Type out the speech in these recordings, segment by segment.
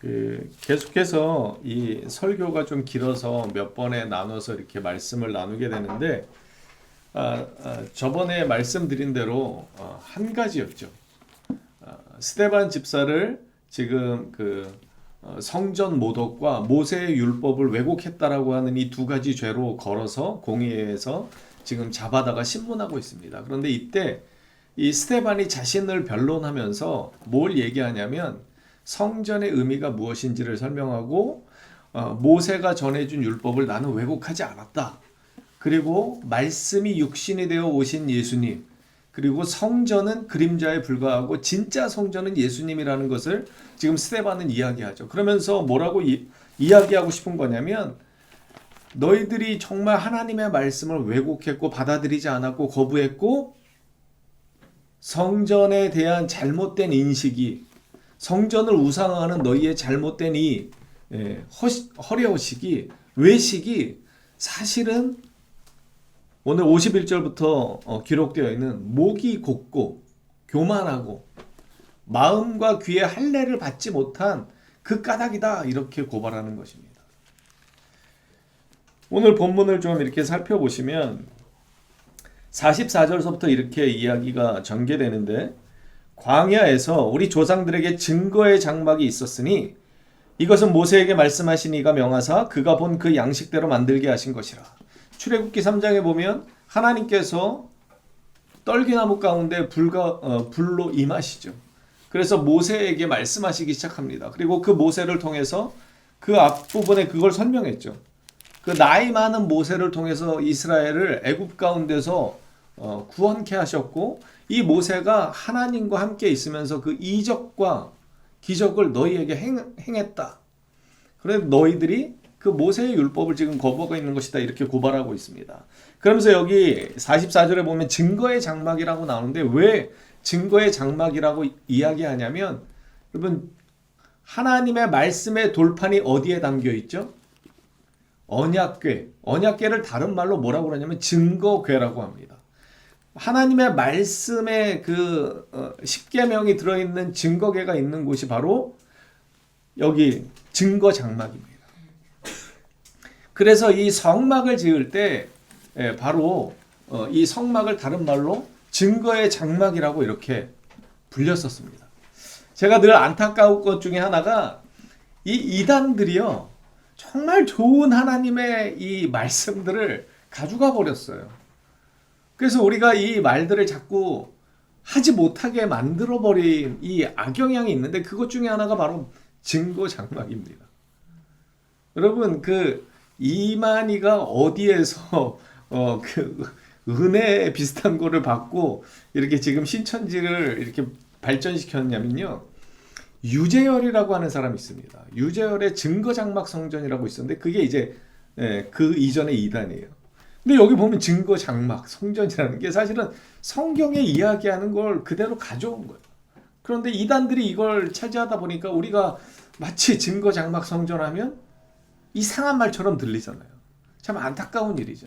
그 계속해서 이 설교가 좀 길어서 몇 번에 나눠서 이렇게 말씀을 나누게 되는데 아, 아, 저번에 말씀드린 대로 어, 한 가지였죠. 아, 스테반 집사를 지금 그 어, 성전 모독과 모세의 율법을 왜곡했다라고 하는 이 두 가지 죄로 걸어서 공의회에서 지금 잡아다가 신문하고 있습니다. 그런데 이때 이 스테반이 자신을 변론하면서 뭘 얘기하냐면 성전의 의미가 무엇인지를 설명하고 어, 모세가 전해준 율법을 나는 왜곡하지 않았다. 그리고 말씀이 육신이 되어 오신 예수님 그리고 성전은 그림자에 불과하고 진짜 성전은 예수님이라는 것을 지금 스테반은 이야기하죠. 그러면서 뭐라고 이, 이야기하고 싶은 거냐면 너희들이 정말 하나님의 말씀을 왜곡했고 받아들이지 않았고 거부했고 성전에 대한 잘못된 인식이 성전을 우상화하는 너희의 잘못된 이 예, 허시, 허례허식이 외식이 사실은 오늘 51절부터 어, 기록되어 있는 목이 곱고 교만하고 마음과 귀의 할례를 받지 못한 그 까닭이다 이렇게 고발하는 것입니다. 오늘 본문을 좀 이렇게 살펴보시면 44절서부터 이렇게 이야기가 전개되는데 광야에서 우리 조상들에게 증거의 장막이 있었으니 이것은 모세에게 말씀하신 이가 명하사 그가 본 그 양식대로 만들게 하신 것이라. 출애굽기 3장에 보면 하나님께서 떨기나무 가운데 불가 어, 불로 임하시죠. 그래서 모세에게 말씀하시기 시작합니다. 그리고 그 모세를 통해서 그 앞부분에 그걸 설명했죠. 그 나이 많은 모세를 통해서 이스라엘을 애굽 가운데서 어, 구원케 하셨고 이 모세가 하나님과 함께 있으면서 그 이적과 기적을 너희에게 행, 행했다. 그래 너희들이 그 모세의 율법을 지금 거부하고 있는 것이다 이렇게 고발하고 있습니다. 그러면서 여기 44절에 보면 증거의 장막이라고 나오는데 왜 증거의 장막이라고 이야기하냐면 여러분 하나님의 말씀의 돌판이 어디에 담겨 있죠? 언약궤. 언약궤를 다른 말로 뭐라고 그러냐면 증거궤라고 합니다. 하나님의 말씀에 그 어, 십계명이 들어있는 증거계가 있는 곳이 바로 여기 증거 장막입니다. 그래서 이 성막을 지을 때 예, 바로 어, 이 성막을 다른 말로 증거의 장막이라고 이렇게 불렸었습니다. 제가 늘 안타까운 것 중에 하나가 이 이단들이요 정말 좋은 하나님의 이 말씀들을 가져가 버렸어요. 그래서 우리가 이 말들을 자꾸 하지 못하게 만들어 버린 이 악영향이 있는데 그것 중에 하나가 바로 증거 장막입니다. 여러분 그 이만희가 어디에서 어 그 은혜 비슷한 거를 받고 이렇게 지금 신천지를 이렇게 발전시켰냐면요. 유재열이라고 하는 사람이 있습니다. 유재열의 증거 장막 성전이라고 있었는데 그게 이제 예, 그 이전의 이단이에요. 근데 여기 보면 증거 장막 성전이라는 게 사실은 성경에 이야기하는 걸 그대로 가져온 거예요. 그런데 이단들이 이걸 차지하다 보니까 우리가 마치 증거 장막 성전하면 이상한 말처럼 들리잖아요. 참 안타까운 일이죠.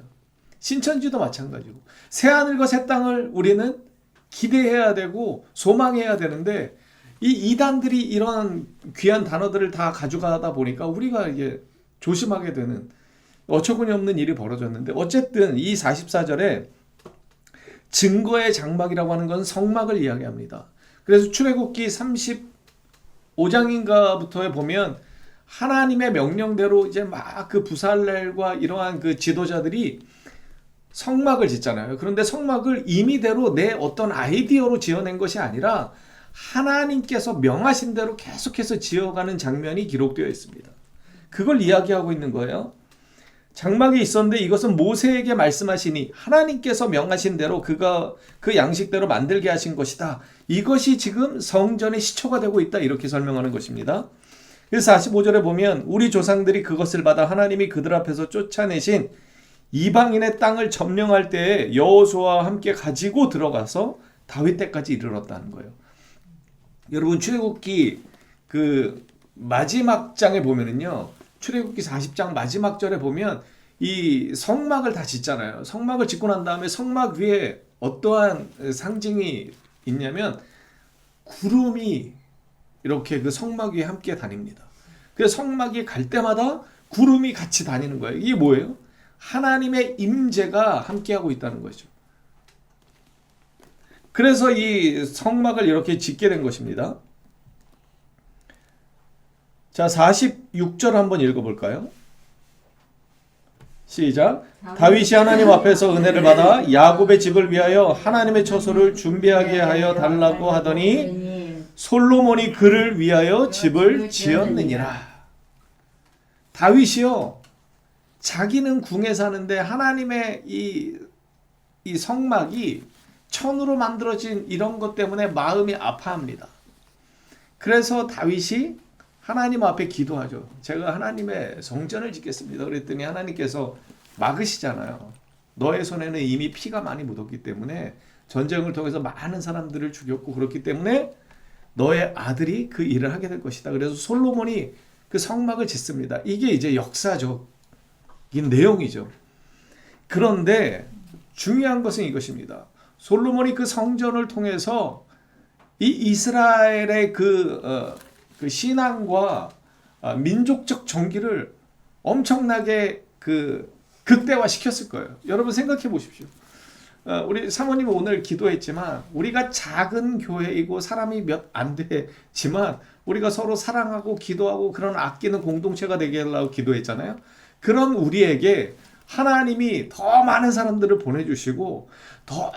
신천지도 마찬가지고 새 하늘과 새 땅을 우리는 기대해야 되고 소망해야 되는데 이 이단들이 이런 귀한 단어들을 다 가져가다 보니까 우리가 이게 조심하게 되는 어처구니 없는 일이 벌어졌는데 어쨌든 이 44절에 증거의 장막이라고 하는 건 성막을 이야기합니다. 그래서 출애굽기 35장인가부터에 보면 하나님의 명령대로 이제 막 그 부살렐과 이러한 그 지도자들이 성막을 짓잖아요. 그런데 성막을 임의대로 내 어떤 아이디어로 지어낸 것이 아니라 하나님께서 명하신 대로 계속해서 지어가는 장면이 기록되어 있습니다. 그걸 이야기하고 있는 거예요. 장막이 있었는데 이것은 모세에게 말씀하시니 하나님께서 명하신 대로 그가 그 양식대로 만들게 하신 것이다. 이것이 지금 성전의 시초가 되고 있다. 이렇게 설명하는 것입니다. 그래서 45절에 보면 우리 조상들이 그것을 받아 하나님이 그들 앞에서 쫓아내신 이방인의 땅을 점령할 때에 여호수아와 함께 가지고 들어가서 다윗 때까지 이르렀다는 거예요. 여러분 출애굽기 그 마지막 장에 보면은요. 출애굽기 40장 마지막 절에 보면 이 성막을 다 짓잖아요. 성막을 짓고 난 다음에 성막 위에 어떠한 상징이 있냐면 구름이 이렇게 그 성막 위에 함께 다닙니다. 그래서 성막이 갈 때마다 구름이 같이 다니는 거예요. 이게 뭐예요? 하나님의 임재가 함께하고 있다는 거죠. 그래서 이 성막을 이렇게 짓게 된 것입니다. 자, 46절 한번 읽어볼까요? 시작. 다윗이 하나님 앞에서 은혜를 받아 야곱의 집을 위하여 하나님의 처소를 준비하게 하여 달라고 하더니 솔로몬이 그를 위하여 집을 지었느니라. 다윗이요. 자기는 궁에 사는데 하나님의 이, 이 성막이 천으로 만들어진 이런 것 때문에 마음이 아파합니다. 그래서 다윗이 하나님 앞에 기도하죠. 제가 하나님의 성전을 짓겠습니다. 그랬더니 하나님께서 막으시잖아요. 너의 손에는 이미 피가 많이 묻었기 때문에 전쟁을 통해서 많은 사람들을 죽였고 그렇기 때문에 너의 아들이 그 일을 하게 될 것이다. 그래서 솔로몬이 그 성막을 짓습니다. 이게 이제 역사적인 내용이죠. 그런데 중요한 것은 이것입니다. 솔로몬이 그 성전을 통해서 이 이스라엘의 그, 어, 그 신앙과 어, 민족적 정기를 엄청나게 그 극대화 시켰을 거예요. 여러분 생각해 보십시오. 어, 우리 사모님은 오늘 기도했지만 우리가 작은 교회이고 사람이 몇 안 되지만 우리가 서로 사랑하고 기도하고 그런 아끼는 공동체가 되게 하려고 기도했잖아요. 그런 우리에게 하나님이 더 많은 사람들을 보내주시고 더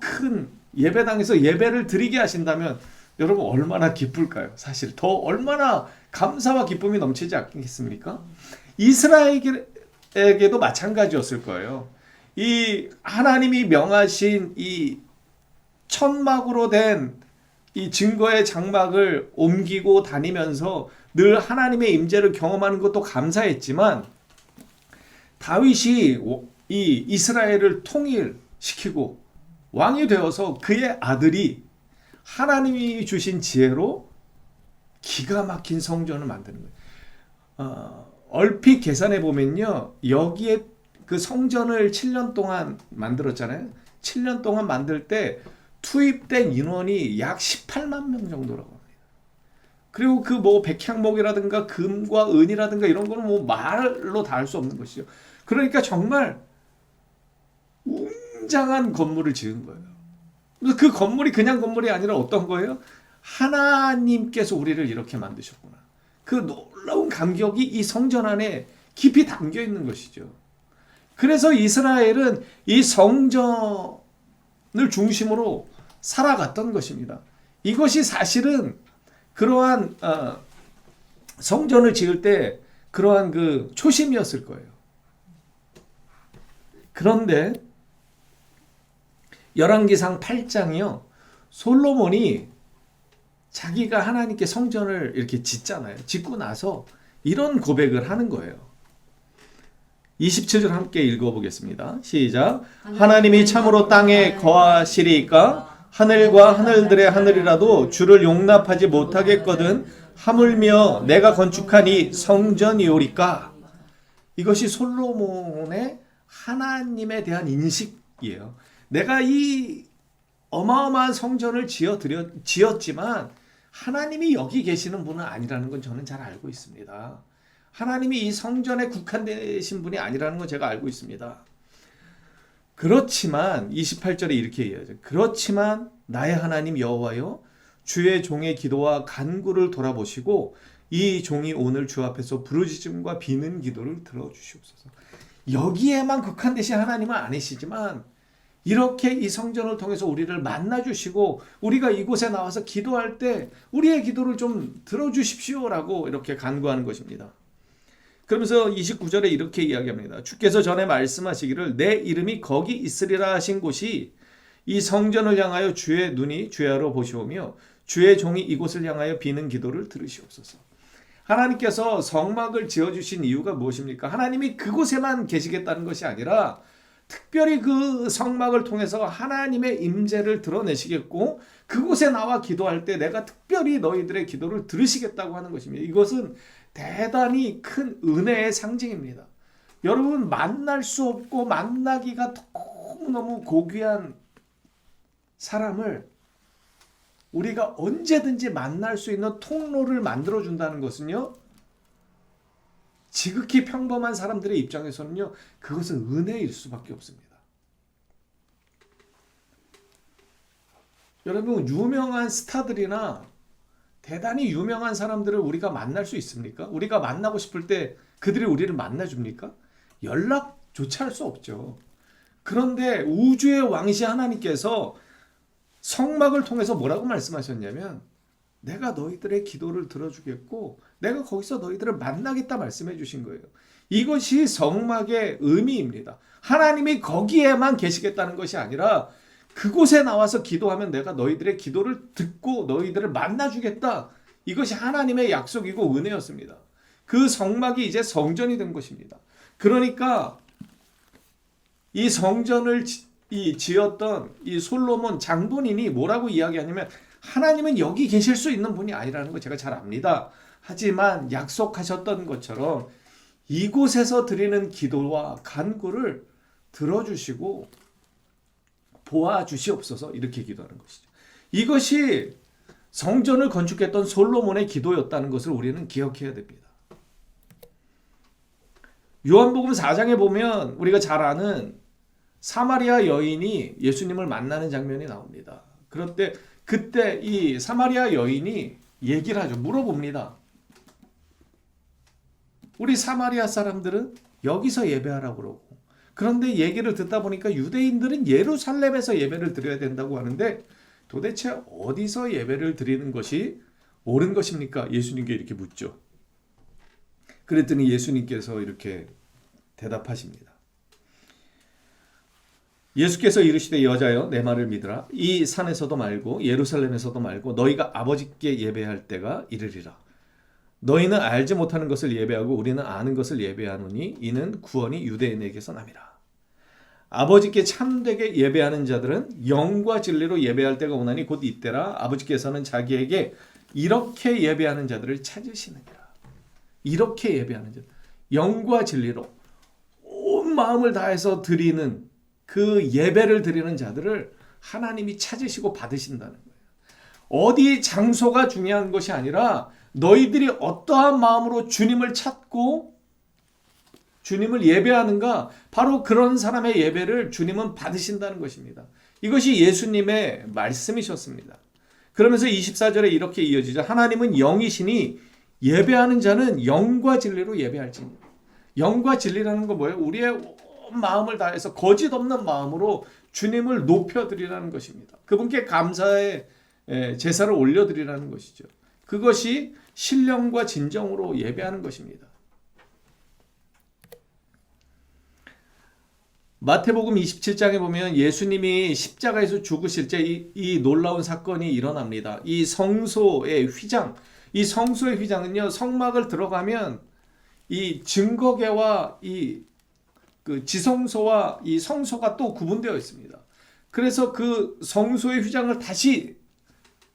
큰 예배당에서 예배를 드리게 하신다면 여러분 얼마나 기쁠까요? 사실 더 얼마나 감사와 기쁨이 넘치지 않겠습니까? 이스라엘에게도 마찬가지였을 거예요. 이 하나님이 명하신 이 천막으로 된 이 증거의 장막을 옮기고 다니면서 늘 하나님의 임재를 경험하는 것도 감사했지만 다윗이 이 이스라엘을 통일시키고 왕이 되어서 그의 아들이 하나님이 주신 지혜로 기가 막힌 성전을 만드는 거예요. 어, 얼핏 계산해 보면요, 여기에 그 성전을 7년 동안 만들었잖아요. 7년 동안 만들 때 투입된 인원이 약 18만 명 정도라고 합니다. 그리고 그 뭐 백향목이라든가 금과 은이라든가 이런 거는 뭐 말로 다 할 수 없는 것이죠. 그러니까 정말 웅장한 건물을 지은 거예요. 그 건물이 그냥 건물이 아니라 어떤 거예요? 하나님께서 우리를 이렇게 만드셨구나. 그 놀라운 감격이 이 성전 안에 깊이 담겨 있는 것이죠. 그래서 이스라엘은 이 성전을 중심으로 살아갔던 것입니다. 이것이 사실은 그러한 어, 성전을 지을 때 그러한 그 초심이었을 거예요. 그런데 열왕기상 8장이요. 솔로몬이 자기가 하나님께 성전을 이렇게 짓잖아요. 짓고 나서 이런 고백을 하는 거예요. 27절 함께 읽어보겠습니다. 시작. 하나님이 참으로 땅에 거하시리까 하늘과 하늘들의 하늘이라도 주를 용납하지 못하겠거든 하물며 내가 건축한 이 성전이오리까 이것이 솔로몬의 하나님에 대한 인식이에요. 내가 이 어마어마한 성전을 지어 드려 지었지만 하나님이 여기 계시는 분은 아니라는 건 저는 잘 알고 있습니다. 하나님이 이 성전에 국한되신 분이 아니라는 건 제가 알고 있습니다. 그렇지만 28절에 이렇게 얘기하죠. 그렇지만 나의 하나님 여호와여 주의 종의 기도와 간구를 돌아보시고 이 종이 오늘 주 앞에서 부르짖음과 비는 기도를 들어 주시옵소서. 여기에만 국한되신 하나님은 아니시지만 이렇게 이 성전을 통해서 우리를 만나 주시고 우리가 이곳에 나와서 기도할 때 우리의 기도를 좀 들어 주십시오라고 이렇게 간구하는 것입니다. 그러면서 29절에 이렇게 이야기합니다. 주께서 전에 말씀하시기를 내 이름이 거기 있으리라 하신 곳이 이 성전을 향하여 주의 눈이 주야로 보시오며 주의 종이 이곳을 향하여 비는 기도를 들으시옵소서. 하나님께서 성막을 지어 주신 이유가 무엇입니까? 하나님이 그곳에만 계시겠다는 것이 아니라 특별히 그 성막을 통해서 하나님의 임재를 드러내시겠고 그곳에 나와 기도할 때 내가 특별히 너희들의 기도를 들으시겠다고 하는 것입니다. 이것은 대단히 큰 은혜의 상징입니다. 여러분 만날 수 없고 만나기가 너무너무 고귀한 사람을 우리가 언제든지 만날 수 있는 통로를 만들어 준다는 것은요. 지극히 평범한 사람들의 입장에서는요, 그것은 은혜일 수밖에 없습니다. 여러분, 유명한 스타들이나 대단히 유명한 사람들을 우리가 만날 수 있습니까? 우리가 만나고 싶을 때 그들이 우리를 만나줍니까? 연락조차 할 수 없죠. 그런데 우주의 왕시 하나님께서 성막을 통해서 뭐라고 말씀하셨냐면 내가 너희들의 기도를 들어주겠고 내가 거기서 너희들을 만나겠다 말씀해 주신 거예요. 이것이 성막의 의미입니다. 하나님이 거기에만 계시겠다는 것이 아니라 그곳에 나와서 기도하면 내가 너희들의 기도를 듣고 너희들을 만나 주겠다. 이것이 하나님의 약속이고 은혜였습니다. 그 성막이 이제 성전이 된 것입니다. 그러니까 이 성전을 지, 이 지었던 이 솔로몬 장본인이 뭐라고 이야기하냐면 하나님은 여기 계실 수 있는 분이 아니라는 거 제가 잘 압니다. 하지만 약속하셨던 것처럼 이곳에서 드리는 기도와 간구를 들어주시고 보아주시옵소서 이렇게 기도하는 것이죠. 이것이 성전을 건축했던 솔로몬의 기도였다는 것을 우리는 기억해야 됩니다. 요한복음 4장에 보면 우리가 잘 아는 사마리아 여인이 예수님을 만나는 장면이 나옵니다. 그런데 그때 이 사마리아 여인이 얘기를 하죠. 물어봅니다. 우리 사마리아 사람들은 여기서 예배하라고 그러고 그런데 얘기를 듣다 보니까 유대인들은 예루살렘에서 예배를 드려야 된다고 하는데 도대체 어디서 예배를 드리는 것이 옳은 것입니까? 예수님께 이렇게 묻죠. 그랬더니 예수님께서 이렇게 대답하십니다. 예수께서 이르시되 여자여 내 말을 믿으라 이 산에서도 말고 예루살렘에서도 말고 너희가 아버지께 예배할 때가 이르리라 너희는 알지 못하는 것을 예배하고 우리는 아는 것을 예배하노니 이는 구원이 유대인에게서 남이라 아버지께 참되게 예배하는 자들은 영과 진리로 예배할 때가 오나니 곧 이때라 아버지께서는 자기에게 이렇게 예배하는 자들을 찾으시느니라 이렇게 예배하는 자 영과 진리로 온 마음을 다해서 드리는 그 예배를 드리는 자들을 하나님이 찾으시고 받으신다는 거예요. 어디 장소가 중요한 것이 아니라 너희들이 어떠한 마음으로 주님을 찾고 주님을 예배하는가 바로 그런 사람의 예배를 주님은 받으신다는 것입니다. 이것이 예수님의 말씀이셨습니다. 그러면서 24절에 이렇게 이어지죠. 하나님은 영이시니 예배하는 자는 영과 진리로 예배할지니. 영과 진리라는 건 뭐예요? 우리의 마음을 다해서 거짓 없는 마음으로 주님을 높여드리라는 것입니다. 그분께 감사의 제사를 올려드리라는 것이죠. 그것이 신령과 진정으로 예배하는 것입니다. 마태복음 27장에 보면 예수님이 십자가에서 죽으실 때이 놀라운 사건이 일어납니다. 이 성소의 휘장, 이 성소의 휘장은요 성막을 들어가면 이 증거계와 이 그 지성소와 이 성소가 또 구분되어 있습니다. 그래서 그 성소의 휘장을 다시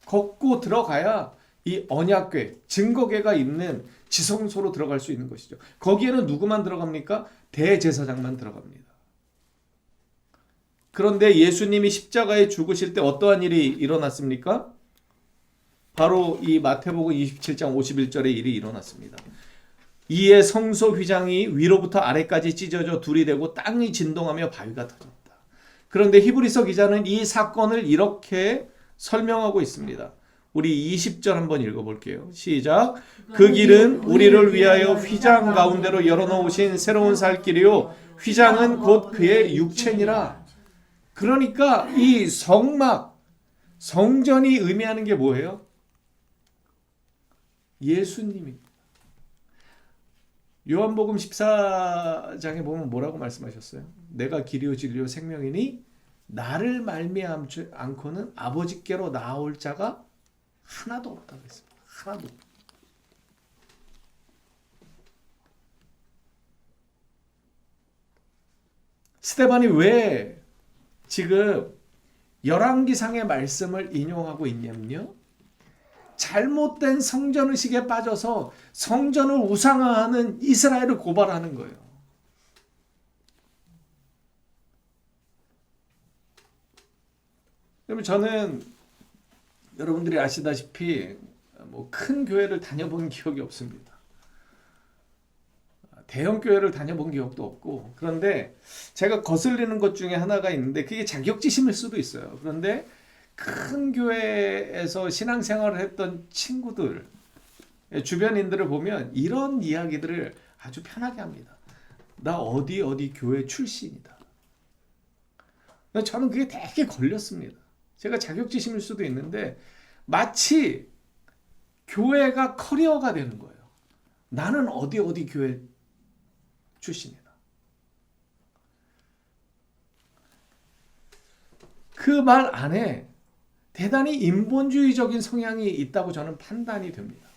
걷고 들어가야 이 언약궤, 증거궤가 있는 지성소로 들어갈 수 있는 것이죠. 거기에는 누구만 들어갑니까? 대제사장만 들어갑니다. 그런데 예수님이 십자가에 죽으실 때 어떠한 일이 일어났습니까? 바로 이 마태복음 27장 51절의 일이 일어났습니다. 이에 성소 휘장이 위로부터 아래까지 찢어져 둘이 되고 땅이 진동하며 바위가 터졌다. 그런데 히브리서 기자는 이 사건을 이렇게 설명하고 있습니다. 우리 20절 한번 읽어볼게요. 시작. 그 길은 우리를 위하여 휘장 가운데로 열어놓으신 새로운 살 길이요. 휘장은 곧 그의 육체니라. 그러니까 이 성막, 성전이 의미하는 게 뭐예요? 예수님입니다. 요한복음 14장에 보면 뭐라고 말씀하셨어요? 내가 길이요 진리요 생명이니 나를 말미암지 않고는 아버지께로 나올 자가 하나도 없다고 했습니다. 하나도. 스테반이 왜 지금 열왕기상의 말씀을 인용하고 있냐면요. 잘못된 성전 의식에 빠져서 성전을 우상화하는 이스라엘을 고발하는 거예요. 여러분 저는 여러분들이 아시다시피 뭐 큰 교회를 다녀본 기억이 없습니다. 대형 교회를 다녀본 기억도 없고 그런데 제가 거슬리는 것 중에 하나가 있는데 그게 자격지심일 수도 있어요. 그런데 큰 교회에서 신앙생활을 했던 친구들 주변인들을 보면 이런 이야기들을 아주 편하게 합니다. 나 어디 어디 교회 출신이다. 저는 그게 되게 걸렸습니다. 제가 자격지심일 수도 있는데 마치 교회가 커리어가 되는 거예요. 나는 어디 어디 교회 출신이다. 그 말 안에 대단히 인본주의적인 성향이 있다고 저는 판단이 됩니다.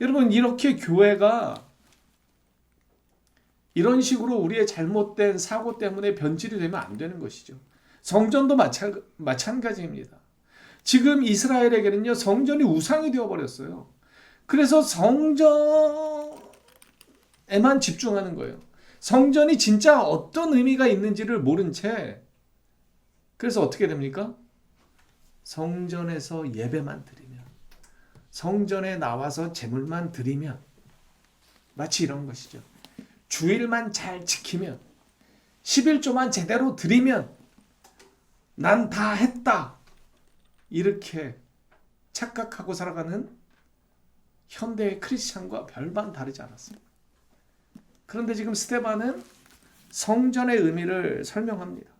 여러분 이렇게 교회가 이런 식으로 우리의 잘못된 사고 때문에 변질이 되면 안 되는 것이죠. 성전도 마찬, 마찬가지입니다. 지금 이스라엘에게는요, 성전이 우상이 되어버렸어요. 그래서 성전에만 집중하는 거예요. 성전이 진짜 어떤 의미가 있는지를 모른 채, 그래서 어떻게 됩니까? 성전에서 예배만 드리면, 성전에 나와서 제물만 드리면, 마치 이런 것이죠. 주일만 잘 지키면, 11조만 제대로 드리면, 난 다 했다. 이렇게 착각하고 살아가는 현대의 크리스찬과 별반 다르지 않았습니다. 그런데 지금 스테반은 성전의 의미를 설명합니다.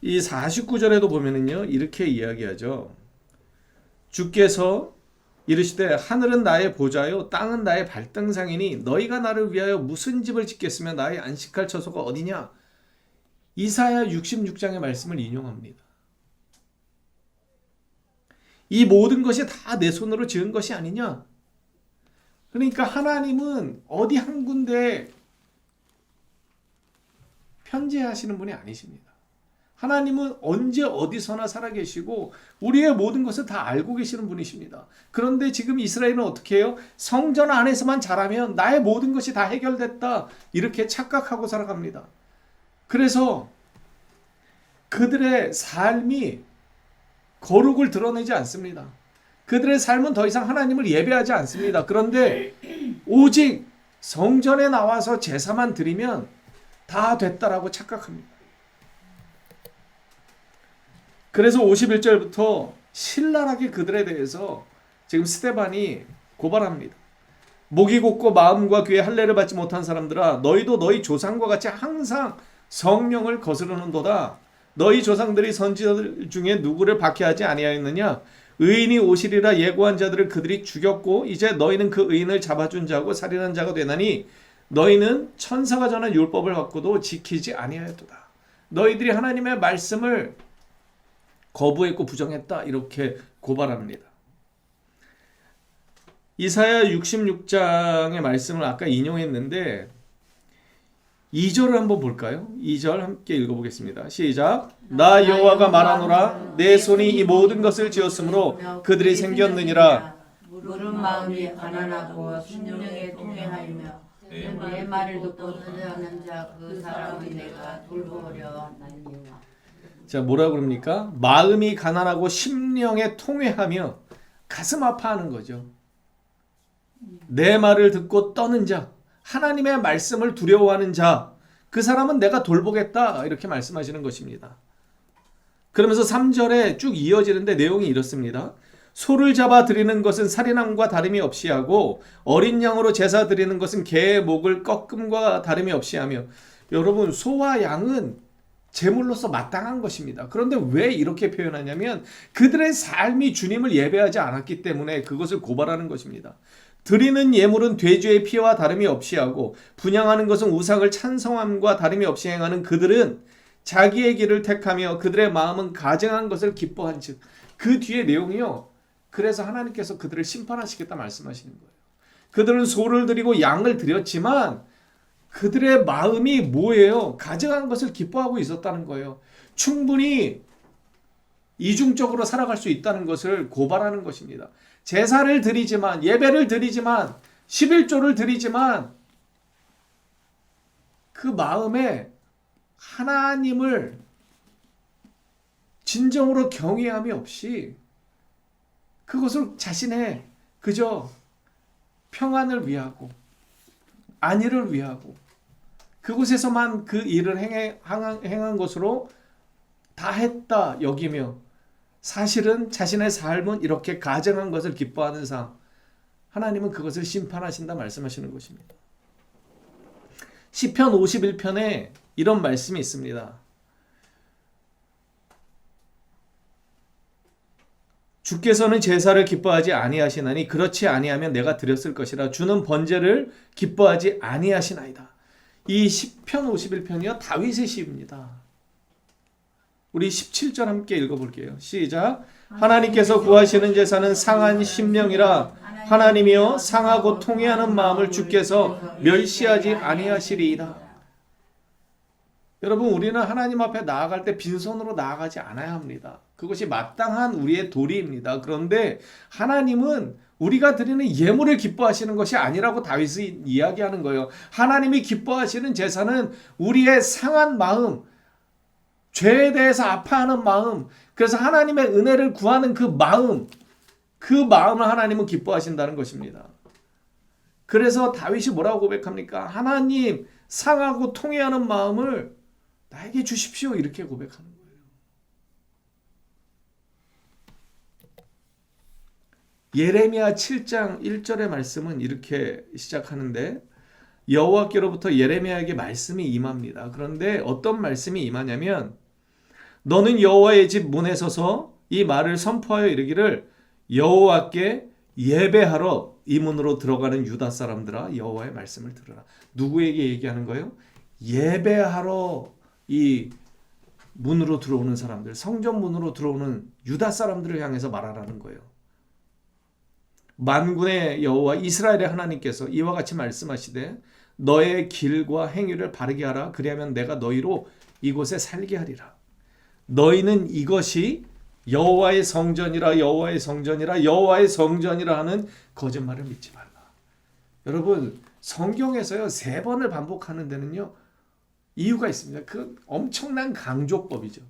이 49절에도 보면은요, 이렇게 이야기하죠. 주께서 이르시되 하늘은 나의 보좌요 땅은 나의 발등상이니 너희가 나를 위하여 무슨 집을 짓겠으며 나의 안식할 처소가 어디냐 이사야 66장의 말씀을 인용합니다. 이 모든 것이 다 내 손으로 지은 것이 아니냐? 그러니까 하나님은 어디 한 군데 편재하시는 분이 아니십니다. 하나님은 언제 어디서나 살아계시고 우리의 모든 것을 다 알고 계시는 분이십니다. 그런데 지금 이스라엘은 어떻게 해요? 성전 안에서만 잘하면 나의 모든 것이 다 해결됐다. 이렇게 착각하고 살아갑니다. 그래서 그들의 삶이 거룩을 드러내지 않습니다. 그들의 삶은 더 이상 하나님을 예배하지 않습니다. 그런데 오직 성전에 나와서 제사만 드리면 다 됐다라고 착각합니다. 그래서 51절부터 신랄하게 그들에 대해서 지금 스테반이 고발합니다. 목이 곧고 마음과 귀에 할례를 받지 못한 사람들아 너희도 너희 조상과 같이 항상 성령을 거스르는도다. 너희 조상들이 선지자들 중에 누구를 박해하지 아니하였느냐? 의인이 오시리라 예고한 자들을 그들이 죽였고 이제 너희는 그 의인을 잡아준 자고 살인한 자가 되나니 너희는 천사가 전한 율법을 갖고도 지키지 아니하였도다. 너희들이 하나님의 말씀을 거부했고 부정했다 이렇게 고발합니다. 이사야 66장의 말씀을 아까 인용했는데 2절을 한번 볼까요? 2절 함께 읽어보겠습니다. 시작. 나 여호와가 말하노라 내 손이 이 모든 것을 지었으므로 그들이 생겼느니라. 물은 마음이 가난하고 심령에 통행하며 내 말을 듣고 듣는 자그 사람은 내가 돌보려 나니와 자 뭐라 그럽니까? 마음이 가난하고 심령에 통회하며 가슴 아파하는 거죠. 내 말을 듣고 떠는 자, 하나님의 말씀을 두려워하는 자, 그 사람은 내가 돌보겠다 이렇게 말씀하시는 것입니다. 그러면서 3절에 쭉 이어지는데 내용이 이렇습니다. 소를 잡아 드리는 것은 살인함과 다름이 없이 하고 어린 양으로 제사 드리는 것은 개의 목을 꺾음과 다름이 없이 하며 여러분 소와 양은 제물로서 마땅한 것입니다. 그런데 왜 이렇게 표현하냐면 그들의 삶이 주님을 예배하지 않았기 때문에 그것을 고발하는 것입니다. 드리는 예물은 돼지의 피와 다름이 없이 하고 분양하는 것은 우상을 찬성함과 다름이 없이 행하는 그들은 자기의 길을 택하며 그들의 마음은 가증한 것을 기뻐한즉 그 뒤에 내용이요. 그래서 하나님께서 그들을 심판하시겠다 말씀하시는 거예요. 그들은 소를 드리고 양을 드렸지만 그들의 마음이 뭐예요? 가져간 것을 기뻐하고 있었다는 거예요. 충분히 이중적으로 살아갈 수 있다는 것을 고발하는 것입니다. 제사를 드리지만 예배를 드리지만 11조를 드리지만 그 마음에 하나님을 진정으로 경외함이 없이 그것을 자신의 그저 평안을 위하고 안위를 위하고 그곳에서만 그 일을 행해, 행한, 행한 것으로 다 했다 여기며 사실은 자신의 삶은 이렇게 가정한 것을 기뻐하는 삶 하나님은 그것을 심판하신다 말씀하시는 것입니다. 시편 51편에 이런 말씀이 있습니다. 주께서는 제사를 기뻐하지 아니하시나니 그렇지 아니하면 내가 드렸을 것이라 주는 번제를 기뻐하지 아니하시나이다. 이 시편 51편이요 다윗의 시입니다. 우리 17절 함께 읽어볼게요. 시작. 하나님께서 구하시는 제사는 상한 심령이라 하나님이여 상하고 통회하는 마음을 주께서 멸시하지 아니하시리이다. 여러분 우리는 하나님 앞에 나아갈 때 빈손으로 나아가지 않아야 합니다. 그것이 마땅한 우리의 도리입니다. 그런데 하나님은 우리가 드리는 예물을 기뻐하시는 것이 아니라고 다윗이 이야기하는 거예요. 하나님이 기뻐하시는 제사는 우리의 상한 마음, 죄에 대해서 아파하는 마음, 그래서 하나님의 은혜를 구하는 그 마음, 그 마음을 하나님은 기뻐하신다는 것입니다. 그래서 다윗이 뭐라고 고백합니까? 하나님 상하고 통회하는 마음을 나에게 주십시오 이렇게 거 예레미야 7장 1절의 말씀은 이렇게 시작하는데 여호와께로부터 예레미야에게 말씀이 임합니다. 그런데 어떤 말씀이 임하냐면 너는 여호와의 집 문에 서서 이 말을 선포하여 이르기를 여호와께 예배하러 이 문으로 들어가는 유다 사람들아 여호와의 말씀을 들으라. 누구에게 얘기하는 거예요? 예배하러 이 문으로 들어오는 사람들, 성전 문으로 들어오는 유다 사람들을 향해서 말하라는 거예요. 만군의 여호와 이스라엘의 하나님께서 이와 같이 말씀하시되 너의 길과 행위를 바르게 하라 그리하면 내가 너희로 이곳에 살게 하리라. 너희는 이것이 여호와의 성전이라 여호와의 성전이라 여호와의 성전이라 하는 거짓말을 믿지 말라. 여러분 성경에서요 세 번을 반복하는 데는요 이유가 있습니다. 그 엄청난 강조법이죠.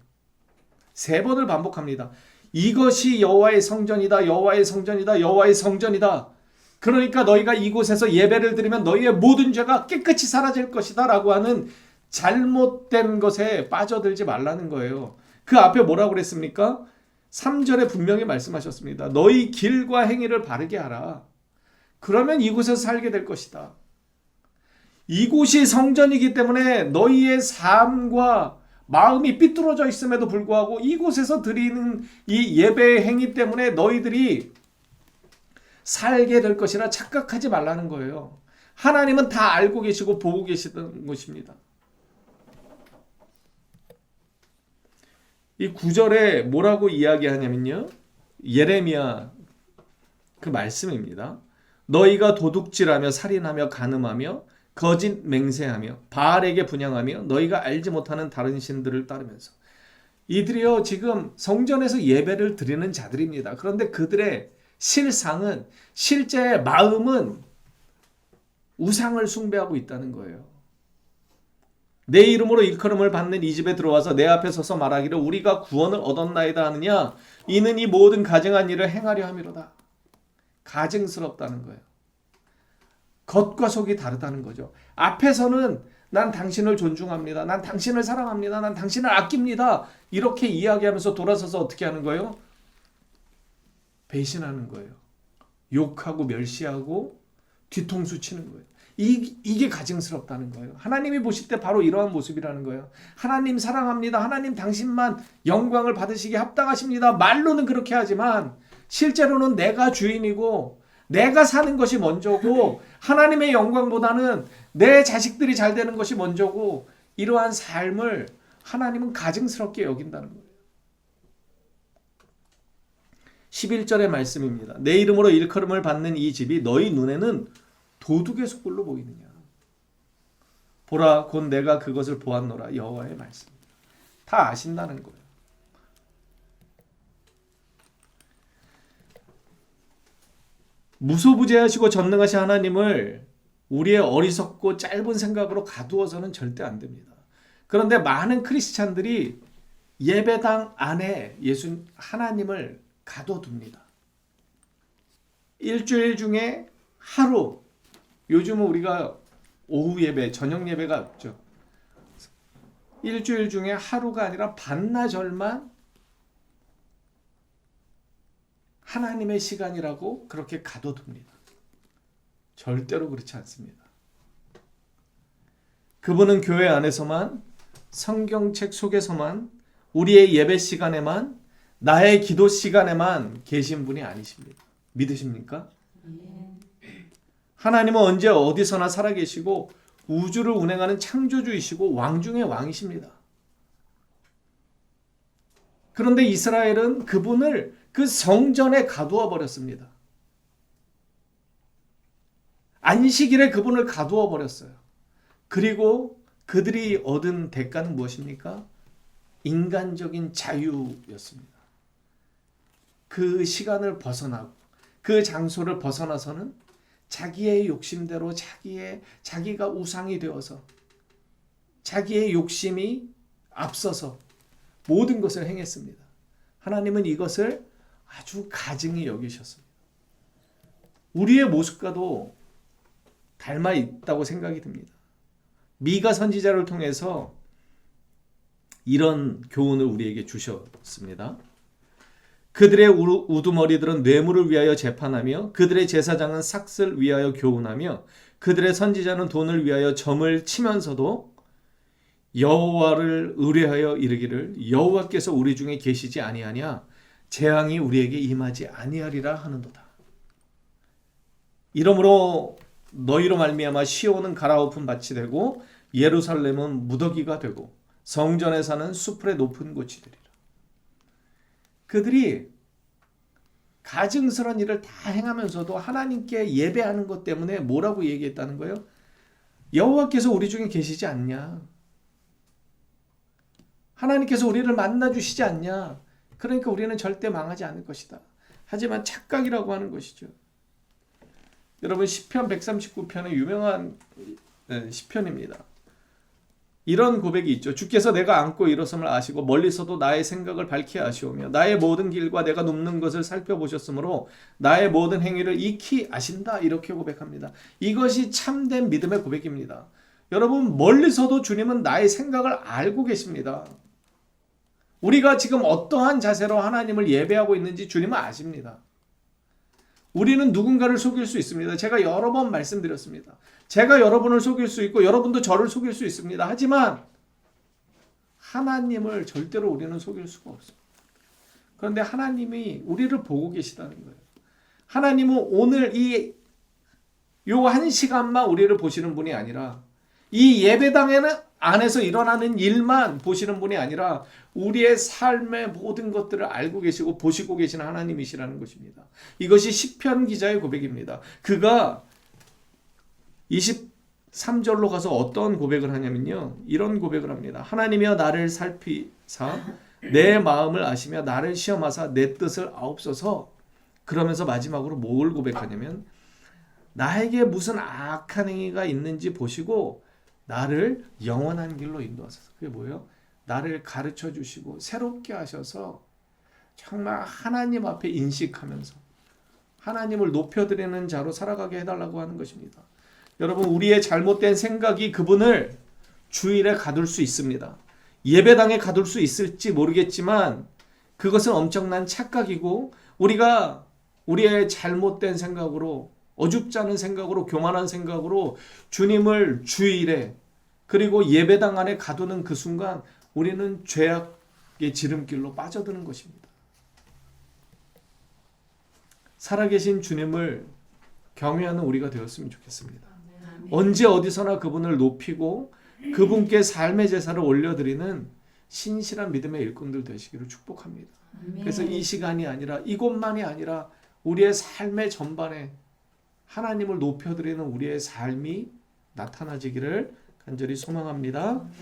세 번을 반복합니다. 이것이 여호와의 성전이다. 여호와의 성전이다. 여호와의 성전이다. 그러니까 너희가 이곳에서 예배를 드리면 너희의 모든 죄가 깨끗이 사라질 것이다라고 하는 잘못된 것에 빠져들지 말라는 거예요. 그 앞에 뭐라고 그랬습니까? 3절에 분명히 말씀하셨습니다. 너희 길과 행위를 바르게 하라. 그러면 이곳에서 살게 될 것이다. 이곳이 성전이기 때문에 너희의 삶과 마음이 삐뚤어져 있음에도 불구하고 이곳에서 드리는 이 예배의 행위 때문에 너희들이 살게 될 것이라 착각하지 말라는 거예요. 하나님은 다 알고 계시고 보고 계시던 것입니다. 이 구절에 뭐라고 이야기하냐면요. 예레미야 그 말씀입니다. 너희가 도둑질하며 살인하며 간음하며 거짓 맹세하며 바알에게 분양하며 너희가 알지 못하는 다른 신들을 따르면서 이들이요 지금 성전에서 예배를 드리는 자들입니다. 그런데 그들의 실상은 실제 마음은 우상을 숭배하고 있다는 거예요. 내 이름으로 일컬음을 받는 이 집에 들어와서 내 앞에 서서 말하기를 우리가 구원을 얻었나이다 하느냐 이는 이 모든 가증한 일을 행하려 함이로다. 가증스럽다는 거예요. 겉과 속이 다르다는 거죠. 앞에서는 난 당신을 존중합니다. 난 당신을 사랑합니다. 난 당신을 아낍니다. 이렇게 이야기하면서 돌아서서 어떻게 하는 거예요? 배신하는 거예요. 욕하고 멸시하고 뒤통수 치는 거예요. 이, 이게 가증스럽다는 거예요. 하나님이 보실 때 바로 이러한 모습이라는 거예요. 하나님 사랑합니다. 하나님 당신만 영광을 받으시기 합당하십니다. 말로는 그렇게 하지만 실제로는 내가 주인이고 내가 사는 것이 먼저고 하나님의 영광보다는 내 자식들이 잘 되는 것이 먼저고 이러한 삶을 하나님은 가증스럽게 여긴다는 거예요. 11절의 말씀입니다. 내 이름으로 일컬음을 받는 이 집이 너희 눈에는 도둑의 소굴로 보이느냐. 보라 곧 내가 그것을 보았노라 여호와의 말씀입니다. 다 아신다는 거예요. 무소부재하시고 전능하신 하나님을 우리의 어리석고 짧은 생각으로 가두어서는 절대 안 됩니다. 그런데 많은 크리스찬들이 예배당 안에 예수 하나님을 가둬둡니다. 일주일 중에 하루 요즘은 우리가 오후 예배, 저녁 예배가 없죠. 일주일 중에 하루가 아니라 반나절만 하나님의 시간이라고 그렇게 가둬둡니다. 절대로 그렇지 않습니다. 그분은 교회 안에서만 성경책 속에서만 우리의 예배 시간에만 나의 기도 시간에만 계신 분이 아니십니다. 믿으십니까? 하나님은 언제 어디서나 살아계시고 우주를 운행하는 창조주이시고 왕 중의 왕이십니다. 그런데 이스라엘은 그분을 그 성전에 가두어 버렸습니다. 안식일에 그분을 가두어 버렸어요. 그리고 그들이 얻은 대가는 무엇입니까? 인간적인 자유였습니다. 그 시간을 벗어나고 그 장소를 벗어나서는 자기의 욕심대로 자기의 자기가 우상이 되어서 자기의 욕심이 앞서서 모든 것을 행했습니다. 하나님은 이것을 아주 가증히 여기셨습니다. 우리의 모습과도 닮아 있다고 생각이 듭니다. 미가 선지자를 통해서 이런 교훈을 우리에게 주셨습니다. 그들의 우- 우두머리들은 뇌물을 위하여 재판하며 그들의 제사장은 삭슬 위하여 교훈하며 그들의 선지자는 돈을 위하여 점을 치면서도 여호와를 의뢰하여 이르기를 여호와께서 우리 중에 계시지 아니하냐 재앙이 우리에게 임하지 아니하리라 하는도다. 이러므로 너희로 말미암아 시온은 가라오픈 밭이 되고 예루살렘은 무더기가 되고 성전에 사는 수풀의 높은 곳이 되리라. 그들이 가증스러운 일을 다 행하면서도 하나님께 예배하는 것 때문에 뭐라고 얘기했다는 거예요? 여호와께서 우리 중에 계시지 않냐? 하나님께서 우리를 만나 주시지 않냐? 그러니까 우리는 절대 망하지 않을 것이다. 하지만 착각이라고 하는 것이죠. 여러분 시편 139편의 유명한 예, 시편입니다. 이런 고백이 있죠. 주께서 내가 안고 일어섬을 아시고 멀리서도 나의 생각을 밝히 아시오며 나의 모든 길과 내가 눕는 것을 살펴보셨으므로 나의 모든 행위를 익히 아신다. 이렇게 고백합니다. 이것이 참된 믿음의 고백입니다. 여러분 멀리서도 주님은 나의 생각을 알고 계십니다. 우리가 지금 어떠한 자세로 하나님을 예배하고 있는지 주님은 아십니다. 우리는 누군가를 속일 수 있습니다. 제가 여러 번 말씀드렸습니다. 제가 여러분을 속일 수 있고 여러분도 저를 속일 수 있습니다. 하지만 하나님을 절대로 우리는 속일 수가 없습니다. 그런데 하나님이 우리를 보고 계시다는 거예요. 하나님은 오늘 이 요 한 시간만 우리를 보시는 분이 아니라 이 예배당에는 안에서 일어나는 일만 보시는 분이 아니라 우리의 삶의 모든 것들을 알고 계시고 보시고 계시는 하나님이시라는 것입니다. 이것이 시편 기자의 고백입니다. 그가 23절로 가서 어떤 고백을 하냐면요. 이런 고백을 합니다. 하나님이여 나를 살피사 내 마음을 아시며 나를 시험하사 내 뜻을 아옵소서. 그러면서 마지막으로 뭘 고백하냐면 나에게 무슨 악한 행위가 있는지 보시고 나를 영원한 길로 인도하소서. 그게 뭐예요? 나를 가르쳐 주시고 새롭게 하셔서 정말 하나님 앞에 인식하면서 하나님을 높여드리는 자로 살아가게 해달라고 하는 것입니다. 여러분 우리의 잘못된 생각이 그분을 주일에 가둘 수 있습니다. 예배당에 가둘 수 있을지 모르겠지만 그것은 엄청난 착각이고 우리가 우리의 잘못된 생각으로 어줍지 않은 생각으로 교만한 생각으로 주님을 주일에 그리고 예배당 안에 가두는 그 순간 우리는 죄악의 지름길로 빠져드는 것입니다. 살아계신 주님을 경외하는 우리가 되었으면 좋겠습니다. 언제 어디서나 그분을 높이고 그분께 삶의 제사를 올려드리는 신실한 믿음의 일꾼들 되시기를 축복합니다. 그래서 이 시간이 아니라 이곳만이 아니라 우리의 삶의 전반에 하나님을 높여드리는 우리의 삶이 나타나지기를 간절히 소망합니다.